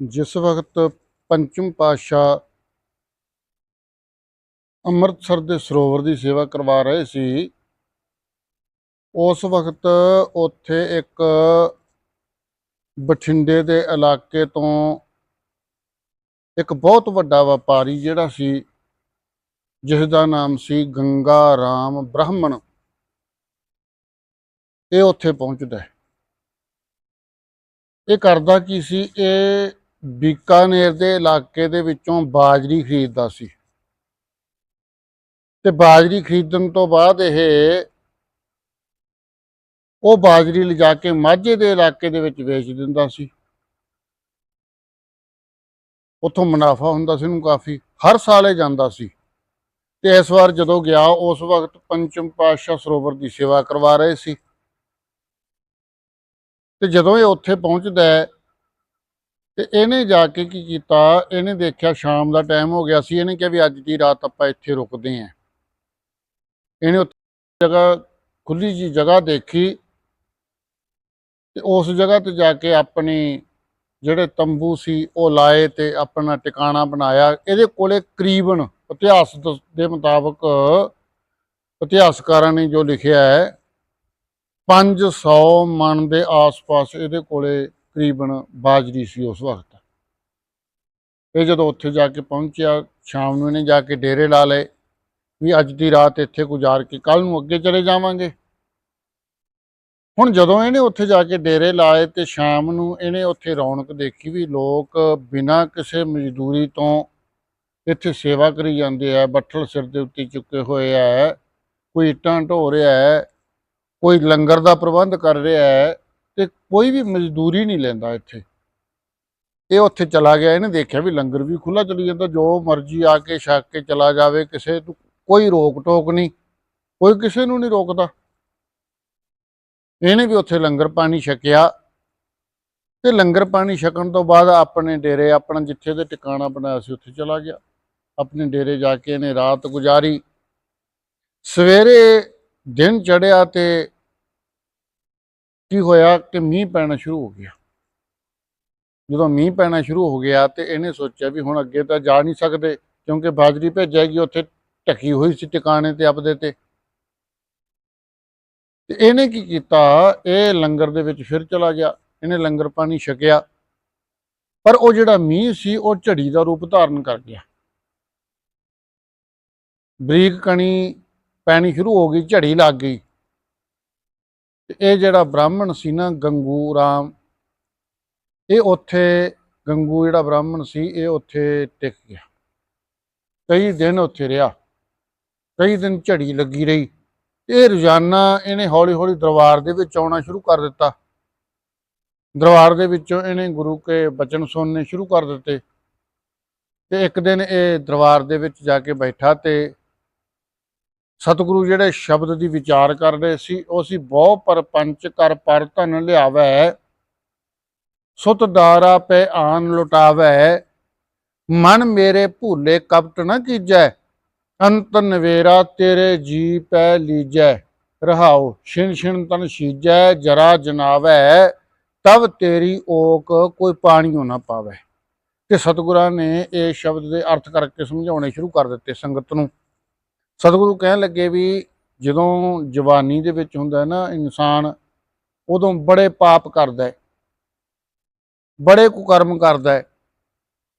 ਜਿਸ ਵਕਤ ਪੰਚਮ ਪਾਤਸ਼ਾਹ ਅੰਮ੍ਰਿਤਸਰ ਦੇ ਸਰੋਵਰ ਦੀ ਸੇਵਾ ਕਰਵਾ ਰਹੇ ਸੀ, ਉਸ ਵਕਤ ਉੱਥੇ ਇੱਕ ਬਠਿੰਡੇ ਦੇ ਇਲਾਕੇ ਤੋਂ ਇੱਕ ਬਹੁਤ ਵੱਡਾ ਵਪਾਰੀ ਜਿਹੜਾ ਸੀ, ਜਿਸ ਦਾ ਨਾਮ ਸੀ ਗੰਗਾ ਰਾਮ ਬ੍ਰਾਹਮਣ, ਇਹ ਉੱਥੇ ਪਹੁੰਚਦਾ ਹੈ। ਇਹ ਕਰਦਾ ਕੀ ਸੀ? ਇਹ ਬੀਕਾਨੇਰ ਦੇ ਇਲਾਕੇ ਦੇ ਵਿੱਚੋਂ ਬਾਜਰੀ ਖਰੀਦਦਾ ਸੀ। ਤੇ ਬਾਜਰੀ ਖਰੀਦਣ ਤੋਂ ਬਾਅਦ ਇਹ ਉਹ ਬਾਜਰੀ ਲਿਜਾ ਕੇ ਮਾਝੇ ਦੇ ਇਲਾਕੇ ਦੇ ਵਿੱਚ ਵੇਚ ਦਿੰਦਾ ਸੀ। ਉੱਥੋਂ ਮੁਨਾਫਾ ਹੁੰਦਾ ਸੀ ਉਹਨੂੰ ਕਾਫੀ, ਹਰ ਸਾਲ ਇਹ ਜਾਂਦਾ ਸੀ। ਤੇ ਇਸ ਵਾਰ ਜਦੋਂ ਗਿਆ, ਉਸ ਵਕਤ ਪੰਚਮ ਪਾਤਸ਼ਾਹ ਸਰੋਵਰ ਦੀ ਸੇਵਾ ਕਰਵਾ ਰਹੇ ਸੀ। ਤੇ ਜਦੋਂ ਇਹ ਉੱਥੇ ਪਹੁੰਚਦਾ ਹੈ ਤੇ ਇਹਨੇ ਜਾ ਕੇ ਕੀ ਕੀਤਾ? ਇਹਨੇ ਦੇਖਿਆ ਸ਼ਾਮ ਦਾ ਟਾਈਮ ਹੋ ਗਿਆ ਸੀ, ਇਹਨੇ ਕਿਹਾ ਵੀ ਅੱਜ ਦੀ ਰਾਤ ਆਪਾਂ ਇੱਥੇ ਰੁਕਦੇ ਆਂ ਇਹਨੇ ਉੱਥੇ ਜਗ੍ਹਾ ਖੁੱਲੀ ਜੀ ਜਗ੍ਹਾ ਦੇਖੀ ਤੇ ਉਸ ਜਗ੍ਹਾ ਤੇ ਜਾ ਕੇ ਆਪਣੀ ਜਿਹੜੇ ਤੰਬੂ ਸੀ, ਉਹ ਲਾਏ ਤੇ ਆਪਣਾ ਟਿਕਾਣਾ ਬਣਾਇਆ। ਇਹਦੇ ਕੋਲੇ ਕਰੀਬਨ ਇਤਿਹਾਸ ਦ- ਦੇ ਮੁਤਾਬਕ ਇਤਿਹਾਸਕਾਰਾਂ ਨੇ ਜੋ ਲਿਖਿਆ ਹੈ 500 ਮਣ ਦੇ ਆਸ-ਪਾਸ ਇਹਦੇ ਕੋਲੇ ਕਰੀਬਨ ਬਾਜਰੀ ਸੀ ਉਸ ਵਕਤ। ਇਹ ਜਦੋਂ ਉੱਥੇ ਜਾ ਕੇ ਪਹੁੰਚਿਆ, ਸ਼ਾਮ ਨੂੰ ਇਹਨੇ ਜਾ ਕੇ ਡੇਰੇ ਲਾ ਲਏ ਵੀ ਅੱਜ ਦੀ ਰਾਤ ਇੱਥੇ ਗੁਜ਼ਾਰ ਕੇ ਕੱਲ ਨੂੰ ਅੱਗੇ ਚਲੇ ਜਾਵਾਂਗੇ। ਹੁਣ ਜਦੋਂ ਇਹਨੇ ਉੱਥੇ ਜਾ ਕੇ ਡੇਰੇ ਲਾਏ ਤੇ ਸ਼ਾਮ ਨੂੰ ਇਹਨੇ ਉੱਥੇ ਰੌਣਕ ਦੇਖੀ ਵੀ ਲੋਕ ਬਿਨਾਂ ਕਿਸੇ ਮਜ਼ਦੂਰੀ ਤੋਂ ਇੱਥੇ ਸੇਵਾ ਕਰੀ ਜਾਂਦੇ ਆ, ਬੱਠਲ ਸਿਰ ਦੇ ਉੱਤੇ ਚੁੱਕੇ ਹੋਏ ਆ, ਕੋਈ ਇੱਟਾਂ ਢੋ ਰਿਹਾ ਹੈ, ਕੋਈ ਲੰਗਰ ਦਾ ਪ੍ਰਬੰਧ ਕਰ ਰਿਹਾ ਹੈ ਤੇ ਕੋਈ ਵੀ ਮਜ਼ਦੂਰੀ ਨਹੀਂ ਲੈਂਦਾ ਇੱਥੇ। ਇਹ ਉੱਥੇ ਚਲਾ ਗਿਆ, ਇਹਨੇ ਦੇਖਿਆ ਵੀ ਲੰਗਰ ਵੀ ਖੁੱਲਾ ਚਲੀ ਜਾਂਦਾ, ਜੋ ਮਰਜ਼ੀ ਆ ਕੇ ਛਕ ਕੇ ਚਲਾ ਜਾਵੇ, ਕਿਸੇ ਨੂੰ ਕੋਈ ਰੋਕ ਟੋਕ ਨਹੀਂ, ਕੋਈ ਕਿਸੇ ਨੂੰ ਨਹੀਂ ਰੋਕਦਾ। ਇਹਨੇ ਵੀ ਉੱਥੇ ਲੰਗਰ ਪਾਣੀ ਛਕਿਆ ਤੇ ਲੰਗਰ ਪਾਣੀ ਛਕਣ ਤੋਂ ਬਾਅਦ ਆਪਣੇ ਡੇਰੇ, ਆਪਣਾ ਜਿੱਥੇ ਦੇ ਟਿਕਾਣਾ ਬਣਾਇਆ ਸੀ, ਉੱਥੇ ਚਲਾ ਗਿਆ। ਆਪਣੇ ਡੇਰੇ ਜਾ ਕੇ ਇਹਨੇ ਰਾਤ ਗੁਜ਼ਾਰੀ। ਸਵੇਰੇ ਦਿਨ ਚੜਿਆ ਤੇ ਕੀ ਹੋਇਆ ਕਿ ਮੀਂਹ ਪੈਣਾ ਸ਼ੁਰੂ ਹੋ ਗਿਆ? ਜਦੋਂ ਮੀਂਹ ਪੈਣਾ ਸ਼ੁਰੂ ਹੋ ਗਿਆ ਤੇ ਇਹਨੇ ਸੋਚਿਆ ਵੀ ਹੁਣ ਅੱਗੇ ਤਾਂ ਜਾ ਨਹੀਂ ਸਕਦੇ, ਕਿਉਂਕਿ ਬਾਜਰੀ ਭੇਜੇਗੀ ਉੱਥੇ ਢਕੀ ਹੋਈ ਸੀ ਟਿਕਾਣੇ ਤੇ ਆਪਦੇ ਤੇ। ਤੇ ਇਹਨੇ ਕੀ ਕੀਤਾ? ਇਹ ਲੰਗਰ ਦੇ ਵਿੱਚ ਫਿਰ ਚਲਾ ਗਿਆ, ਇਹਨੇ ਲੰਗਰ ਪਾਣੀ ਛਕਿਆ। ਪਰ ਉਹ ਜਿਹੜਾ ਮੀਂਹ ਸੀ, ਉਹ ਝੜੀ ਦਾ ਰੂਪ ਧਾਰਨ ਕਰ ਗਿਆ। ਬਰੀਕ ਕਣੀ ਪੈਣੀ ਸ਼ੁਰੂ ਹੋ ਗਈ, ਝੜੀ ਲੱਗ ਗਈ। ਤੇ ਇਹ ਜਿਹੜਾ ਬ੍ਰਾਹਮਣ ਸੀ ਨਾ ਗੰਗੂ ਰਾਮ, ਇਹ ਉੱਥੇ ਗੰਗੂ ਜਿਹੜਾ ਬ੍ਰਾਹਮਣ ਸੀ, ਇਹ ਉੱਥੇ ਟਿਕ ਗਿਆ। ਕਈ ਦਿਨ ਉੱਥੇ ਰਿਹਾ, ਕਈ ਦਿਨ ਝੜੀ ਲੱਗੀ ਰਹੀ। ਇਹ ਰੋਜ਼ਾਨਾ ਇਹਨੇ ਹੌਲੀ ਹੌਲੀ ਦਰਬਾਰ ਦੇ ਵਿੱਚ ਆਉਣਾ ਸ਼ੁਰੂ ਕਰ ਦਿੱਤਾ। ਦਰਬਾਰ ਦੇ ਵਿੱਚੋਂ ਇਹਨੇ ਗੁਰੂ ਕੇ ਬਚਨ ਸੁਣਨੇ ਸ਼ੁਰੂ ਕਰ ਦਿੱਤੇ। ਤੇ ਇੱਕ ਦਿਨ ਇਹ ਦਰਬਾਰ ਦੇ ਵਿੱਚ ਜਾ ਕੇ ਬੈਠਾ ਤੇ ਸਤਿਗੁਰੂ ਜਿਹੜੇ ਸ਼ਬਦ ਦੀ ਵਿਚਾਰ ਕਰ ਰਹੇ ਸੀ, ਉਹ ਸੀ ਬਹੁ ਪਰਪੰਚ ਕਰ ਪਰ ਧਨ ਲਿਆਵੈ, ਸੁਤ ਦਾਰਾ ਪੈ ਆਨ ਲੁਟਾਵੈ, ਮਨ ਮੇਰੇ ਭੂਲੇ ਕਪਟ ਨ ਕੀਜੈ, ਅੰਤ ਨਵੇਰਾ ਤੇਰੇ ਜੀ ਪੈ ਲੀਜੈ, ਰਹਾਉ ਛਿਣ ਛਿਣ ਤਨ ਸੀਜੈ ਜਰਾ ਜਨਾਵੈ ਤਬ ਤੇਰੀ ਓਕ ਕੋਈ ਪਾਣੀਓ ਨਾ ਪਾਵੇ। ਤੇ ਸਤਿਗੁਰਾਂ ਨੇ ਇਹ ਸ਼ਬਦ ਦੇ ਅਰਥ ਕਰਕੇ ਸਮਝਾਉਣੇ ਸ਼ੁਰੂ ਕਰ ਦਿੱਤੇ ਸੰਗਤ ਨੂੰ। ਸਤਿਗੁਰੂ ਕਹਿਣ ਲੱਗੇ ਵੀ ਜਦੋਂ ਜਵਾਨੀ ਦੇ ਵਿੱਚ ਹੁੰਦਾ ਨਾ, ਇਨਸਾਨ ਉਦੋਂ ਬੜੇ ਪਾਪ ਕਰਦਾ ਹੈ, ਬੜੇ ਕੁਕਰਮ ਕਰਦਾ ਹੈ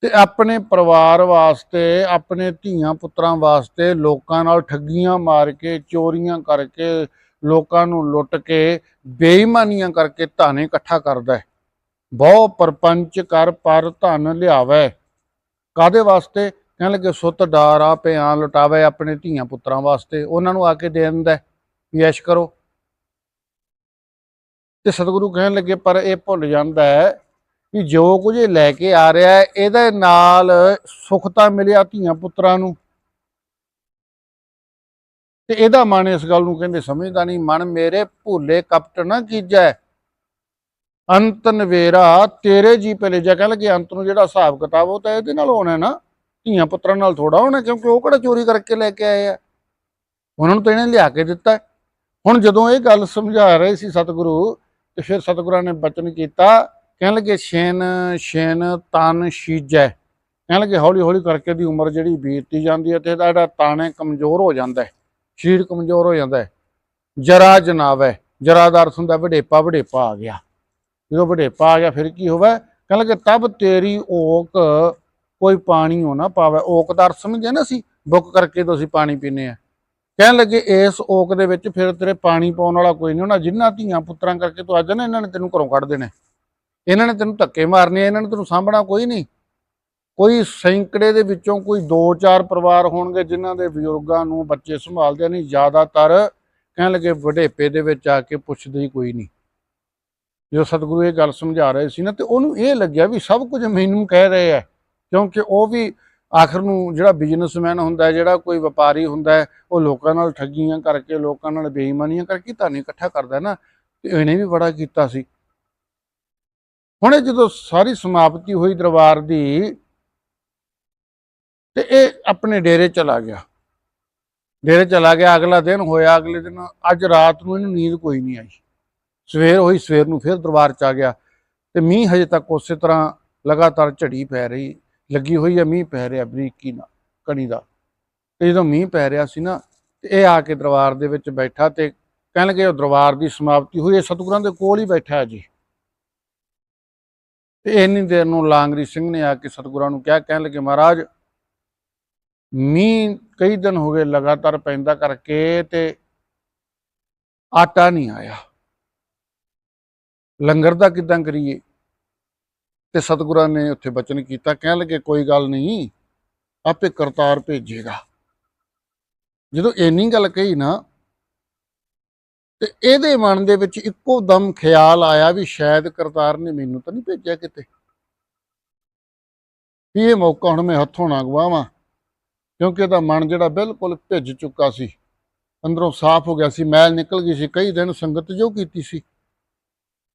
ਤੇ ਆਪਣੇ ਪਰਿਵਾਰ ਵਾਸਤੇ, ਆਪਣੇ ਧੀਆਂ ਪੁੱਤਰਾਂ ਵਾਸਤੇ ਲੋਕਾਂ ਨਾਲ ਠੱਗੀਆਂ ਮਾਰ ਕੇ, ਚੋਰੀਆਂ ਕਰਕੇ, ਲੋਕਾਂ ਨੂੰ ਲੁੱਟ ਕੇ, ਬੇਈਮਾਨੀਆਂ ਕਰਕੇ ਧਨ ਇਕੱਠਾ ਕਰਦਾ ਹੈ। ਬਹੁ ਪਰਪੰਚ ਕਰ ਪਰ ਧਨ ਲਿਆਵੇ। ਕਾਦੇ ਵਾਸਤੇ? ਕਹਿਣ ਲੱਗੇ, ਸੁੱਤ ਡਾਰ ਆ ਪਿਆਨ ਲੁਟਾਵੇ ਆਪਣੇ ਧੀਆਂ ਪੁੱਤਰਾਂ ਵਾਸਤੇ। ਉਹਨਾਂ ਨੂੰ ਆ ਕੇ ਦੇ ਦਿੰਦਾ ਵੀ ਐਸ਼ ਕਰੋ। ਤੇ ਸਤਿਗੁਰੂ ਕਹਿਣ ਲੱਗੇ, ਪਰ ਇਹ ਭੁੱਲ ਜਾਂਦਾ ਹੈ ਕਿ ਜੋ ਕੁਝ ਇਹ ਲੈ ਕੇ ਆ ਰਿਹਾ ਹੈ, ਇਹਦੇ ਨਾਲ ਸੁੱਖ ਤਾਂ ਮਿਲਿਆ ਧੀਆਂ ਪੁੱਤਰਾਂ ਨੂੰ। ਤੇ ਇਹਦਾ ਮਨ ਇਸ ਗੱਲ ਨੂੰ ਕਹਿੰਦੇ, ਸਮਝਦਾ ਨਹੀਂ, ਮਨ ਮੇਰੇ ਭੁੱਲੇ ਕਪਟ ਨਾ ਕੀਜੈ ਅੰਤ ਨਵੇਰਾ ਤੇਰੇ ਜੀ ਪਹਿਲੇ ਜਾ। ਕਹਿ ਲਗੇ, ਅੰਤ ਨੂੰ ਜਿਹੜਾ ਹਿਸਾਬ ਕਿਤਾਬ ਉਹ ਤਾਂ ਇਹਦੇ ਨਾਲ ਹੋਣਾ ਨਾ। ਧੀਆਂ ਪੁੱਤਰਾਂ ਨਾਲ ਥੋੜਾ ਹੋਣਾ, ਕਿਉਂਕਿ ਉਹ ਕਿਹੜਾ ਚੋਰੀ ਕਰਕੇ ਲੈ ਕੇ ਆਏ ਆ? ਉਹਨਾਂ ਨੂੰ ਤਾਂ ਇਹਨੇ ਲਿਆ ਕੇ ਦਿੱਤਾ। ਹੁਣ ਜਦੋਂ ਇਹ ਗੱਲ ਸਮਝਾ ਰਹੇ ਸੀ ਸਤਿਗੁਰੂ, ਤੇ ਫਿਰ ਸਤਿਗੁਰਾਂ ਨੇ ਬਚਨ ਕੀਤਾ, ਕਹਿਣ ਲੱਗੇ, ਛੇਨ ਛੇਨ ਤਨ ਸ਼ੀਜੈ ਕਹਿਣ ਲੱਗੇ ਹੌਲੀ ਹੌਲੀ ਕਰਕੇ ਦੀ ਉਮਰ ਜਿਹੜੀ ਬੀਤਦੀ ਜਾਂਦੀ ਹੈ, ਤੇ ਇਹਦਾ ਜਿਹੜਾ ਤਨ ਹੈ, ਕਮਜ਼ੋਰ ਹੋ ਜਾਂਦਾ ਹੈ। ਸਰੀਰ ਕਮਜ਼ੋਰ ਹੋ ਜਾਂਦਾ ਹੈ। ਜਰਾ ਜਨਾਵੈ, ਜਰਾ ਦਾ ਅਰਥ ਹੁੰਦਾ, ਵਡੇਪਾ ਵਡੇਪਾ ਆ ਗਿਆ। ਜਦੋਂ ਵਡੇਪਾ ਆ ਗਿਆ, ਫਿਰ ਕੀ ਹੋਵੇ? ਕਹਿਣ ਲੱਗੇ, ਤਬ ਤੇਰੀ ਓਕ ਕੋਈ ਪਾਣੀ ਹੋ ਨਾ ਪਾਵੇ, ਓਕ ਦਾ ਅਰਥ ਸਮਝਿਆ ਨਾ ਅਸੀਂ, ਬੁੱਕ ਕਰਕੇ ਤੁਸੀਂ ਪਾਣੀ ਪੀਨੇ ਆ ਕਹਿਣ ਲੱਗੇ, ਇਸ ਓਕ ਦੇ ਵਿੱਚ ਫਿਰ ਤੇਰੇ ਪਾਣੀ ਪਾਉਣ ਵਾਲਾ ਕੋਈ ਨਹੀਂ ਹੋਣਾ ਜਿੰਨਾ ਧੀਆਂ ਪੁੱਤਰਾਂ ਕਰਕੇ ਤੂੰ ਅੱਜ ਨਾ ਇਹਨਾਂ ਨੇ ਤੈਨੂੰ ਘਰੋਂ ਕੱਢ ਦੇਣਾ ਇਹਨਾਂ ਨੇ ਤੈਨੂੰ ਧੱਕੇ ਮਾਰਨੇ ਇਹਨਾਂ ਨੇ ਤੈਨੂੰ ਸਾਂਭਣਾ ਕੋਈ ਨਹੀਂ। ਕੋਈ ਸੈਂਕੜੇ ਦੇ ਵਿੱਚੋਂ ਕੋਈ 2-4 ਪਰਿਵਾਰ ਹੋਣਗੇ ਜਿਨ੍ਹਾਂ ਦੇ ਬਜ਼ੁਰਗਾਂ ਨੂੰ ਬੱਚੇ ਸੰਭਾਲਦੇ ਨਹੀਂ, ਜ਼ਿਆਦਾਤਰ ਕਹਿਣ ਲੱਗੇ ਵਡੇਪੇ ਦੇ ਵਿੱਚ ਆ ਕੇ ਪੁੱਛਦੇ ਹੀ ਕੋਈ ਨਹੀਂ। ਜਦੋਂ ਸਤਿਗੁਰੂ ਇਹ ਗੱਲ ਸਮਝਾ ਰਹੇ ਸੀ ਨਾ, ਤੇ ਉਹਨੂੰ ਇਹ ਲੱਗਿਆ ਵੀ ਸਭ ਕੁਝ ਮੈਨੂੰ ਕਹਿ ਰਹੇ ਆ। ਕਿਉਂਕਿ ਉਹ ਵੀ ਆਖਰ ਨੂੰ ਜਿਹੜਾ ਬਿਜ਼ਨਸਮੈਨ ਹੁੰਦਾ ਹੈ, ਜਿਹੜਾ ਕੋਈ ਵਪਾਰੀ ਹੁੰਦਾ ਹੈ, ਉਹ ਲੋਕਾਂ ਨਾਲ ਠੱਗੀਆਂ ਕਰਕੇ, ਲੋਕਾਂ ਨਾਲ ਬੇਈਮਾਨੀਆਂ ਕਰਕੇ ਧਨ ਇਕੱਠਾ ਕਰਦਾ ਨਾ, ਤੇ ਇਹਨੇ ਵੀ ਬੜਾ ਕੀਤਾ ਸੀ। ਹੁਣ ਇਹ ਜਦੋਂ ਸਾਰੀ ਸਮਾਪਤੀ ਹੋਈ ਦਰਬਾਰ ਦੀ, ਤੇ ਇਹ ਆਪਣੇ ਡੇਰੇ ਚਲਾ ਗਿਆ। ਡੇਰੇ ਚਲਾ ਗਿਆ, ਅਗਲਾ ਦਿਨ ਹੋਇਆ, ਅਗਲੇ ਦਿਨ ਅੱਜ ਰਾਤ ਨੂੰ ਇਹਨੂੰ ਨੀਂਦ ਕੋਈ ਨਹੀਂ ਆਈ। ਸਵੇਰ ਹੋਈ, ਸਵੇਰ ਨੂੰ ਫਿਰ ਦਰਬਾਰ ਚ ਆ ਗਿਆ, ਤੇ ਮੀਂਹ ਹਜੇ ਤੱਕ ਉਸੇ ਤਰ੍ਹਾਂ ਲਗਾਤਾਰ ਝੜੀ ਪੈ ਰਹੀ ਲੱਗੀ ਹੋਈ ਹੈ, ਮੀਂਹ ਪੈ ਰਿਹਾ ਬਰੀਕੀ ਨਾਲ ਕਣੀ ਦਾ। ਤੇ ਜਦੋਂ ਮੀਂਹ ਪੈ ਰਿਹਾ ਸੀ ਨਾ, ਤੇ ਇਹ ਆ ਕੇ ਦਰਬਾਰ ਦੇ ਵਿੱਚ ਬੈਠਾ ਤੇ ਕਹਿਣ ਲੱਗੇ, ਉਹ ਦਰਬਾਰ ਦੀ ਸਮਾਪਤੀ ਹੋਈ ਹੈ ਸਤਿਗੁਰਾਂ ਦੇ ਕੋਲ ਹੀ ਬੈਠਾ ਹੈ ਜੀ। ਤੇ ਇੰਨੀ ਦੇਰ ਨੂੰ ਲਾਂਗਰੀ ਸਿੰਘ ਨੇ ਆ ਕੇ ਸਤਿਗੁਰਾਂ ਨੂੰ ਕਿਹਾ, ਕਹਿਣ ਲੱਗੇ, ਮਹਾਰਾਜ, ਮੀਂਹ ਕਈ ਦਿਨ ਹੋ ਗਏ ਲਗਾਤਾਰ ਪੈਂਦਾ ਕਰਕੇ ਤੇ ਆਟਾ ਨਹੀਂ ਆਇਆ। ਲੰਗਰ ਦਾ ਕਿਦਾਂ ਕਰੀਏ? ਤੇ ਸਤਿਗੁਰਾਂ ਨੇ ਉੱਥੇ ਬਚਨ ਕੀਤਾ, ਕਹਿਣ ਲੱਗੇ, ਕੋਈ ਗੱਲ ਨਹੀਂ, ਆਪੇ ਕਰਤਾਰ ਭੇਜੇਗਾ। ਜਦੋਂ ਇੰਨੀ ਗੱਲ ਕਹੀ ਨਾ, ਤੇ ਇਹਦੇ ਮਨ ਦੇ ਵਿੱਚ ਇੱਕੋ ਦਮ ਖਿਆਲ ਆਇਆ ਵੀ ਸ਼ਾਇਦ ਕਰਤਾਰ ਨੇ ਮੈਨੂੰ ਤਾਂ ਨਹੀਂ ਭੇਜਿਆ ਕਿਤੇ। ਵੀ ਇਹ ਮੌਕਾ ਹੁਣ ਮੈਂ ਹੱਥੋਂ ਨਾ ਗਵਾਵਾਂ, ਕਿਉਂਕਿ ਇਹਦਾ ਮਨ ਜਿਹੜਾ ਬਿਲਕੁਲ ਭਿੱਜ ਚੁੱਕਾ ਸੀ, ਅੰਦਰੋਂ ਸਾਫ਼ ਹੋ ਗਿਆ ਸੀ, ਮੈਲ ਨਿਕਲ ਗਈ ਸੀ, ਕਈ ਦਿਨ ਸੰਗਤ ਜੋ ਕੀਤੀ ਸੀ।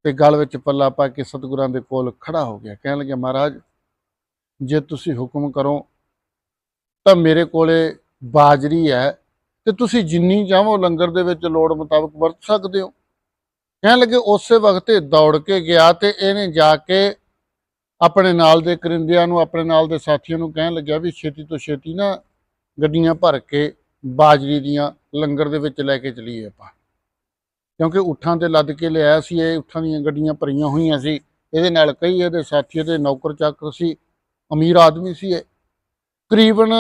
ਤੇ ਗਲ ਵਿੱਚ ਪੱਲਾ ਪਾ ਕੇ ਸਤਿਗੁਰਾਂ ਦੇ ਕੋਲ ਖੜਾ ਹੋ ਗਿਆ। ਕਹਿਣ ਲੱਗਿਆ, ਮਹਾਰਾਜ, ਜੇ ਤੁਸੀਂ ਹੁਕਮ ਕਰੋ, ਤਾਂ ਮੇਰੇ ਕੋਲੇ ਬਾਜਰੀ ਹੈ ਤੇ ਤੁਸੀਂ ਜਿੰਨੀ ਚਾਹੋ ਲੰਗਰ ਦੇ ਵਿੱਚ ਲੋੜ ਮੁਤਾਬਕ ਵਰਤ ਸਕਦੇ ਹੋ। ਕਹਿਣ ਲੱਗੇ, ਉਸੇ ਵਕਤ ਇਹ ਦੌੜ ਕੇ ਗਿਆ ਤੇ ਇਹਨੇ ਜਾ ਕੇ ਆਪਣੇ ਨਾਲ ਦੇ ਕਰਿੰਦਿਆਂ ਨੂੰ, ਆਪਣੇ ਨਾਲ ਦੇ ਸਾਥੀਆਂ ਨੂੰ ਕਹਿਣ ਲੱਗਿਆ ਵੀ ਛੇਤੀ ਤੋਂ ਛੇਤੀ ਨਾ ਗੱਡੀਆਂ ਭਰ ਕੇ ਬਾਜਰੀ ਦੀਆਂ ਲੰਗਰ ਦੇ ਵਿੱਚ ਲੈ ਕੇ ਚਲੀਏ ਆਪਾਂ। ਕਿਉਂਕਿ ਉਠਾਂ ਤੇ ਲੱਦ ਕੇ ਲਿਆਇਆ ਸੀ, ਇਹ ਉਠਾਂ ਦੀਆਂ ਗੱਡੀਆਂ ਭਰੀਆਂ ਹੋਈਆਂ ਸੀ। ਇਹਦੇ ਨਾਲ ਕਈ ਇਹਦੇ ਸਾਥੀ ਦੇ ਨੌਕਰ ਚਾਕਰ ਸੀ, ਅਮੀਰ ਆਦਮੀ ਸੀ ਇਹ। ਕਰੀਬਨ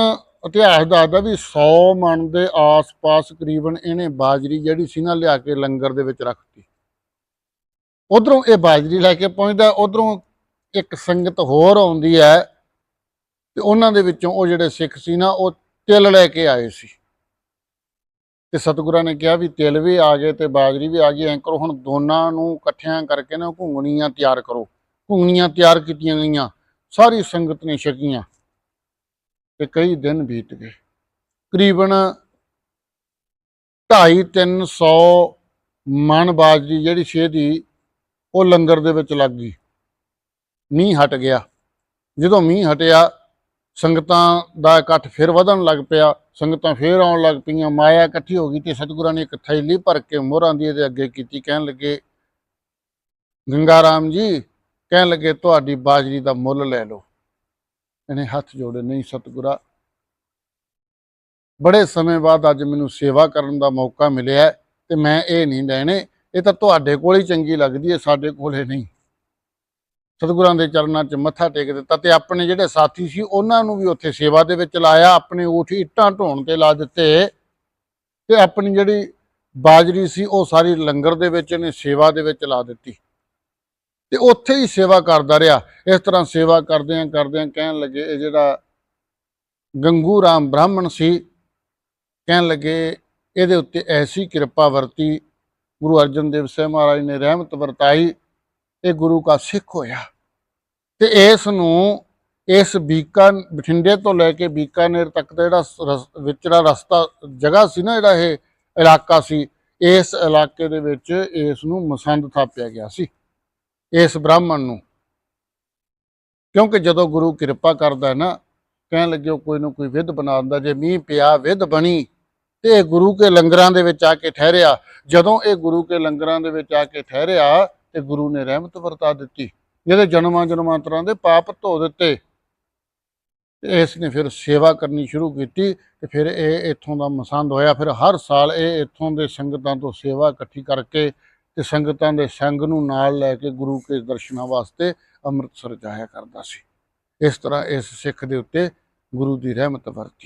ਇਤਿਹਾਸ ਦੱਸਦਾ ਵੀ 100 ਮਣ ਦੇ ਆਸ-ਪਾਸ ਕਰੀਬਨ ਇਹਨੇ ਬਾਜਰੀ ਜਿਹੜੀ ਸੀ ਨਾ ਲਿਆ ਕੇ ਲੰਗਰ ਦੇ ਵਿੱਚ ਰੱਖਤੀ। ਉਧਰੋਂ ਇਹ ਬਾਜਰੀ ਲੈ ਕੇ ਪਹੁੰਚਦਾ, ਉਧਰੋਂ ਇੱਕ ਸੰਗਤ ਹੋਰ ਆਉਂਦੀ ਹੈ ਤੇ ਉਹਨਾਂ ਦੇ ਵਿੱਚੋਂ ਉਹ ਜਿਹੜੇ ਸਿੱਖ ਸੀ ਨਾ, ਉਹ ਤਿਲ ਲੈ ਕੇ ਆਏ ਸੀ। ਤੇ ਸਤਿਗੁਰਾਂ ਨੇ ਕਿਹਾ ਵੀ ਤਿਲ ਵੀ ਆ ਗਏ ਤੇ ਬਾਜਰੀ ਵੀ ਆ ਗਈ, ਐਂ ਕਰੋ, ਹੁਣ ਦੋਨਾਂ ਨੂੰ ਇਕੱਠਿਆਂ ਕਰਕੇ ਨਾ ਘੁੰਗਣੀਆਂ ਤਿਆਰ ਕਰੋ। ਘੁੰਗਣੀਆਂ ਤਿਆਰ ਕੀਤੀਆਂ ਗਈਆਂ, ਸਾਰੀ ਸੰਗਤ ਨੇ ਛਕੀਆਂ। ਤੇ ਕਈ ਦਿਨ ਬੀਤ ਗਏ। ਕਰੀਬਨ 2.5-300 ਮਣ ਬਾਜਰੀ ਜਿਹੜੀ ਛੇ ਦੀ, ਉਹ ਲੰਗਰ ਦੇ ਵਿੱਚ ਲੱਗ ਗਈ। ਮੀਂਹ ਹਟ ਗਿਆ। ਜਦੋਂ ਮੀਂਹ ਹਟਿਆ ਸੰਗਤਾਂ ਦਾ ਇਕੱਠ ਫਿਰ ਵਧਣ ਲੱਗ ਪਿਆ, ਸੰਗਤਾਂ ਫਿਰ ਆਉਣ ਲੱਗ ਪਈਆਂ, ਮਾਇਆ ਇਕੱਠੀ ਹੋ ਗਈ ਤੇ ਸਤਿਗੁਰਾਂ ਨੇ ਇੱਕ ਥੈਲੀ ਭਰ ਕੇ ਮੋਹਰਾਂ ਦੀ ਇਹਦੇ ਅੱਗੇ ਕੀਤੀ, ਕਹਿਣ ਲੱਗੇ, ਗੰਗਾ ਰਾਮ ਜੀ, ਕਹਿਣ ਲੱਗੇ, ਤੁਹਾਡੀ ਬਾਜਰੀ ਦਾ ਮੁੱਲ ਲੈ ਲਓ। ਇਹਨੇ ਹੱਥ ਜੋੜੇ, ਨਹੀਂ ਸਤਿਗੁਰਾ, ਬੜੇ ਸਮੇਂ ਬਾਅਦ ਅੱਜ ਮੈਨੂੰ ਸੇਵਾ ਕਰਨ ਦਾ ਮੌਕਾ ਮਿਲਿਆ ਹੈ ਤੇ ਮੈਂ ਇਹ ਨਹੀਂ ਲੈਣੇ, ਇਹ ਤਾਂ ਤੁਹਾਡੇ ਕੋਲ ਹੀ ਚੰਗੀ ਲੱਗਦੀ ਹੈ, ਸਾਡੇ ਕੋਲੇ ਨਹੀਂ। ਸਤਿਗੁਰਾਂ ਦੇ ਚਰਨਾਂ 'ਚ ਮੱਥਾ ਟੇਕ ਦਿੱਤਾ ਤੇ ਆਪਣੇ ਜਿਹੜੇ ਸਾਥੀ ਸੀ ਉਹਨਾਂ ਨੂੰ ਵੀ ਉੱਥੇ ਸੇਵਾ ਦੇ ਵਿੱਚ ਲਾਇਆ, ਆਪਣੇ ਊਠ ਇੱਟਾਂ ਢੋਣ ਤੇ ਲਾ ਦਿੱਤੇ। ਤੇ ਆਪਣੀ ਜਿਹੜੀ ਬਾਜਰੀ ਸੀ, ਉਹ ਸਾਰੀ ਲੰਗਰ ਦੇ ਵਿੱਚ ਇਹਨੇ ਸੇਵਾ ਦੇ ਵਿੱਚ ਲਾ ਦਿੱਤੀ। ਤੇ ਉੱਥੇ ਹੀ ਸੇਵਾ ਕਰਦਾ ਰਿਹਾ। ਇਸ ਤਰ੍ਹਾਂ ਸੇਵਾ ਕਰਦਿਆਂ ਕਰਦਿਆਂ ਕਹਿਣ ਲੱਗੇ, ਇਹ ਜਿਹੜਾ ਗੰਗੂ ਰਾਮ ਬ੍ਰਾਹਮਣ ਸੀ, ਕਹਿਣ ਲੱਗੇ, ਇਹਦੇ ਉੱਤੇ ਐਸੀ ਕਿਰਪਾ ਵਰਤੀ। ਗੁਰੂ ਅਰਜਨ ਦੇਵ ਸਾਹਿਬ ਮਹਾਰਾਜ ਨੇ ਰਹਿਮਤ ਵਰਤਾਈ। ਇਹ ਗੁਰੂ ਕਾ ਸਿੱਖ ਹੋਇਆ। ਤੇ ਇਸ ਨੂੰ ਇਸ ਬੀਕਾ ਬਠਿੰਡੇ ਤੋਂ ਲੈ ਕੇ ਬੀਕਾਨੇਰ ਤੱਕ ਦਾ ਜਿਹੜਾ ਸ- ਰਸਤਾ, ਜਗ੍ਹਾ ਸੀ ਨਾ ਜਿਹੜਾ ਇਹ ਇਲਾਕਾ ਸੀ, ਇਸ ਇਲਾਕੇ ਦੇ ਵਿੱਚ ਇਸ ਨੂੰ ਮਸੰਦ ਥਾਪਿਆ ਗਿਆ ਸੀ, ਇਸ ਬ੍ਰਾਹਮਣ ਨੂੰ। ਕਿਉਂਕਿ ਜਦੋਂ ਗੁਰੂ ਕਿਰਪਾ ਕਰਦਾ ਹੈ ਨਾ, ਕਹਿਣ ਲੱਗੇ ਉਹ ਕੋਈ ਨਾ ਕੋਈ ਵਿਧ ਬਣਾ ਦਿੰਦਾ, ਜੇ ਮੀਂਹ ਪਿਆ, ਵਿਧ ਬਣੀ, ਤੇ ਇਹ ਗੁਰੂ ਕੇ ਲੰਗਰਾਂ ਦੇ ਵਿੱਚ ਆ ਕੇ ਠਹਿਰਿਆ। ਜਦੋਂ ਇਹ ਗੁਰੂ ਕੇ ਲੰਗਰਾਂ ਦੇ ਵਿੱਚ ਆ ਕੇ ਠਹਿਰਿਆ ਤੇ ਗੁਰੂ ਨੇ ਰਹਿਮਤ ਵਰਤਾ ਦਿੱਤੀ। ਜਿਹਦੇ ਜਨਮਾਂ ਜਨਮਾਂਤਰਾਂ ਦੇ ਪਾਪ ਧੋ ਦਿੱਤੇ। ਇਸ ਨੇ ਫਿਰ ਸੇਵਾ ਕਰਨੀ ਸ਼ੁਰੂ ਕੀਤੀ ਤੇ ਫਿਰ ਇਹ ਇੱਥੋਂ ਦਾ ਮਸੰਦ ਹੋਇਆ। ਫਿਰ ਹਰ ਸਾਲ ਇਹ ਇੱਥੋਂ ਦੇ ਸੰਗਤਾਂ ਤੋਂ ਸੇਵਾ ਇਕੱਠੀ ਕਰਕੇ ਤੇ ਸੰਗਤਾਂ ਦੇ ਸੰਗ ਨੂੰ ਨਾਲ ਲੈ ਕੇ ਗੁਰੂ ਕੇ ਦਰਸ਼ਨਾਂ ਵਾਸਤੇ ਅੰਮ੍ਰਿਤਸਰ ਜਾਇਆ ਕਰਦਾ ਸੀ। ਇਸ ਤਰ੍ਹਾਂ ਇਸ ਸਿੱਖ ਦੇ ਉੱਤੇ ਗੁਰੂ ਦੀ ਰਹਿਮਤ ਵਰਤੀ।